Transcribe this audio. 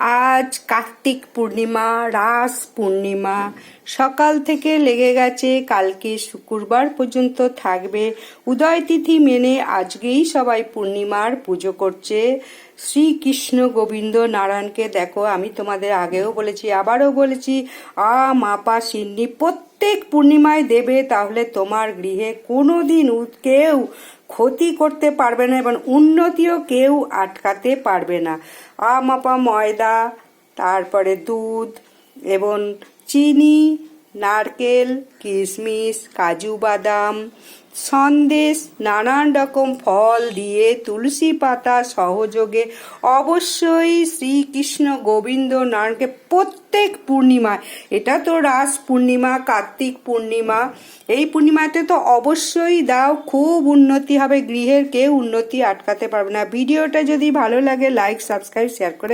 আজ কার্তিক পূর্ণিমা, রাস পূর্ণিমা। সকাল থেকে লেগে গেছে, কালকে শুক্রবার পর্যন্ত থাকবে। উদয় তিথি মেনে আজকেই সবাই পূর্ণিমার পুজো করছে। শ্রীকৃষ্ণ গোবিন্দ নারায়ণকে দেখো, আমি তোমাদের আগেও বলেছি, আবারও বলেছি, আ মাপা সিন্নি প্রত্যেক পূর্ণিমায় দেবে, তাহলে তোমার গৃহে কোনো দিন কেউ ক্ষতি করতে পারবে না এবং উন্নতিও কেউ আটকাতে পারবে না। আমাপা ময়দা, তারপরে দুধ এবং চিনি, নারকেল কিশমিশ কাজু, বাদাম সন্দেশ নানান রকম ফল দিয়ে তুলসী পাতা সহযোগে অবশ্যই শ্রীকৃষ্ণ গোবিন্দ নারায়ণকে প্রত্যেক পূর্ণিমায়, এটা তো রাস পূর্ণিমা, কার্তিক পূর্ণিমা, এই পূর্ণিমাতে তো অবশ্যই দাও, খুব উন্নতি হবে, গৃহের কেউ উন্নতি আটকাতে পারবে না। ভিডিওটা যদি ভালো লাগে লাইক সাবস্ক্রাইব শেয়ার করে